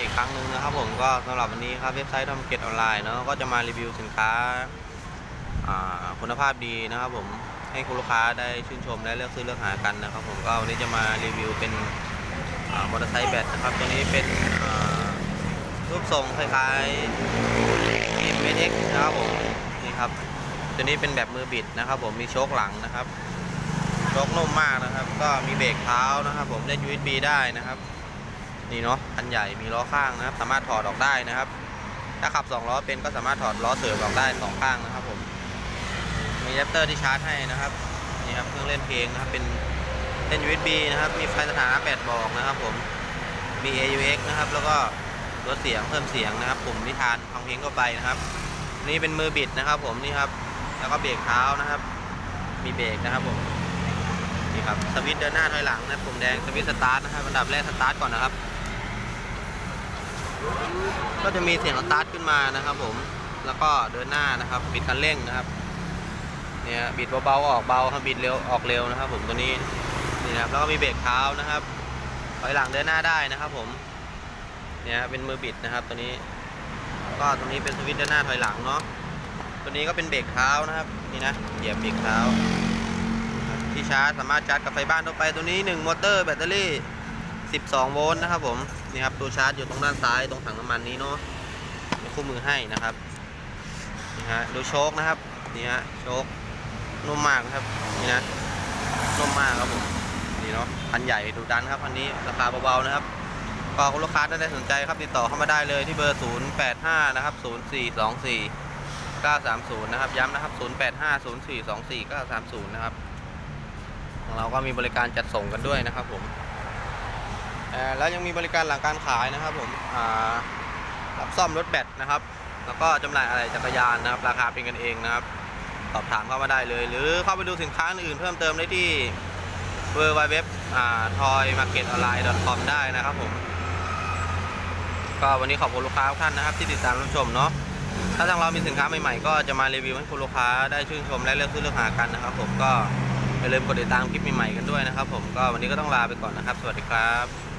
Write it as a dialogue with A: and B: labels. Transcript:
A: อีกครั้งหนึ่งนะครับผมก็สำหรับวันนี้ครับเว็บไซต์ทำเก็ตออนไลน์เนาะก็จะมารีวิวสินค้าคุณภาพดีนะครับผมให้คุณลูกค้าได้ชื่นชมและเลือกซื้อเลือกหากันนะครับ ผมก็วันนี้จะมารีวิวเป็นมอเตอร์ไซค์แบตนะครับตัวนี้เป็นรูปทรงคล้ายๆ m x นะครับผมนี่ครับตัวนี้เป็นแบบมือบิดนะครับ ผมมีโชคหลังนะครับโชคนุ่มมากนะครับ ก็มีเบรกเท้านะครับ ผมเล่น USB ได้นะครับ นี่เนาะคันใหญ่มีล้อข้างนะครับ สามารถถอดออกได้นะครับ ถ้าขับ2ล้อเป็นก็สามารถถอดล้อเสริมออกได้สองข้างนะครับผมมีแรปเตอร์ที่ชาร์จให้นะครับนี่ครับเครื่องเล่นเพลงนะครับเป็นเล่น USB นะครับ มีไฟสถานะ8บอกนะครับผมมี AUX นะครับ แล้วก็ลดเสียงเพิ่มเสียงนะครับปุ่มนิทานฟังเพลงก็ไปนะครับ นี่เป็นมือบิดนะครับ ผมนี่ครับ แล้วก็เบรกเท้านะครับ มีเบรกนะครับผมนี่ครับสวิตช์เดินหน้าถอยหลังนะปุ่มแดงสวิตช์สตาร์ทนะครับอันดับแรกสตาร์ทก่อนนะครับ ก็จะมีเสียงสตาร์ทขึ้นมานะครับ ผม แล้วก็เดินหน้านะครับบิดคันเร่งนะครับ เนี่ยบิดเบาๆออกเบาครับบิดเร็วออกเร็วนะครับ ผมตัวนี้นี่นะครับแล้วก็มีเบรกเท้านะครับถอยหลังเดินหน้าได้นะครับ ผม เนี่ยเป็นมือบิดนะครับ ตัวนี้ ก็ตรงนี้เป็นสวิตช์เดินหน้าถอยหลังเนาะตัวนี้ก็เป็นเบรกเท้านะครับ นี่นะเหยียบเบรกเท้าที่ชาร์จสามารถชาร์จกับไฟบ้านทั่วไปตัวนี้1มอเตอร์แบตเตอรี่ 12 โวลต์นะครับผม นี่ครับตัวชาร์จอยู่ตรงด้านซ้ายตรงถังน้ำมันนี้เนาะมีคู่มือให้นะครับนี่ฮะดูโชคนะครับนี่ฮะโชคนุ่มมากนะครับนี่นะนุ่มมากครับผมนี่เนาะพันใหญ่ดูดันครับพันนี้ราคาเบาๆนะครับก็คุณลูกค้าถ้าได้สนใจครับติดต่อเข้ามาได้เลยที่เบอร์ 085 นะครับ 0424 930 นะครับ ย้ำนะครับ 085 0424 930 นะครับของเราก็มีบริการจัดส่งกันด้วยนะครับผม แล้วยังมีบริการหลังการขายนะครับผมรับซ่อมรถแบตนะครับ แล้วก็จำหน่ายอะไรจักรยานนะครับ ราคาเป็นกันเองนะครับ สอบถามเข้ามาได้เลย หรือเข้าไปดูสินค้าอื่นเพิ่มเติมได้ที่ w w w t o y m a r k e t o n l i n e c o m ได้นะครับผม ก็วันนี้ขอบคุณลูกค้าทุกท่านนะครับ ที่ติดตามรับชมเนาะถ้าทางเรามีสินค้าใหม่ๆ ก็จะมารีวิวให้คุณลูกค้าได้ชื่นชมและเลือกซื้อเลือกหากันนะครับ ผมก็อย่าลืมกดติดตามคลิปใหม่ๆกันด้วยนะครับ ผมก็วันนี้ก็ต้องลาไปก่อนนะครับ สวัสดีครับ